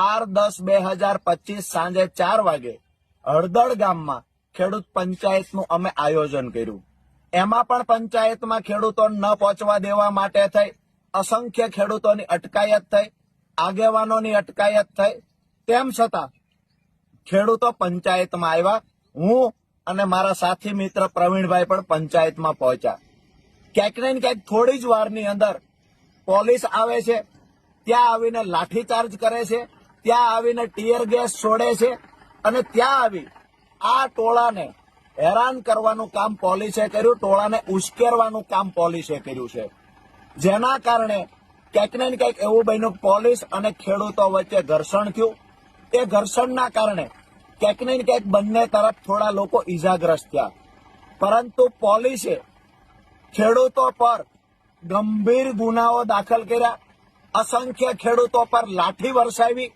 બાર દસ બે હજાર પચીસ સાંજે ચાર વાગે હળદળ ગામમાં ખેડૂત પંચાયતનું અમે આયોજન કર્યું. એમાં પણ પંચાયતમાં ખેડૂતો ન પહોંચવા દેવા માટે થઈ, અસંખ્ય ખેડૂતોની અટકાયત થઈ, આગેવાનોની અટકાયત થઈ. તેમ છતાં ખેડૂતો પંચાયતમાં આવ્યા. હું અને મારા સાથી મિત્ર પ્રવીણભાઈ પણ પંચાયતમાં પહોંચ્યા. ક્યાંક ને ક્યાંક થોડી જ વારની અંદર પોલીસ આવે છે. ત્યાં આવીને લાઠીચાર્જ કરે છે. ત્યાં આવીને ટીયર ગેસ છોડે છે અને ત્યાં આવી આ ટોળાને હેરાન કરવાનું કામ પોલીસે કર્યું, ટોળાને ઉશ્કેરવાનું કામ પોલીસે કર્યું છે. જેના કારણે ક્યાંક ને ક્યાંક એવું બન્યું પોલીસ અને ખેડૂતો વચ્ચે ઘર્ષણ થયું. એ ઘર્ષણના કારણે ક્યાંક ને ક્યાંક બંને તરફ થોડા લોકો ઈજાગ્રસ્ત થયા. પરંતુ પોલીસે ખેડૂતો પર ગંભીર ગુનાઓ દાખલ કર્યા. અસંખ્ય ખેડૂતો પર લાઠી વરસાવી.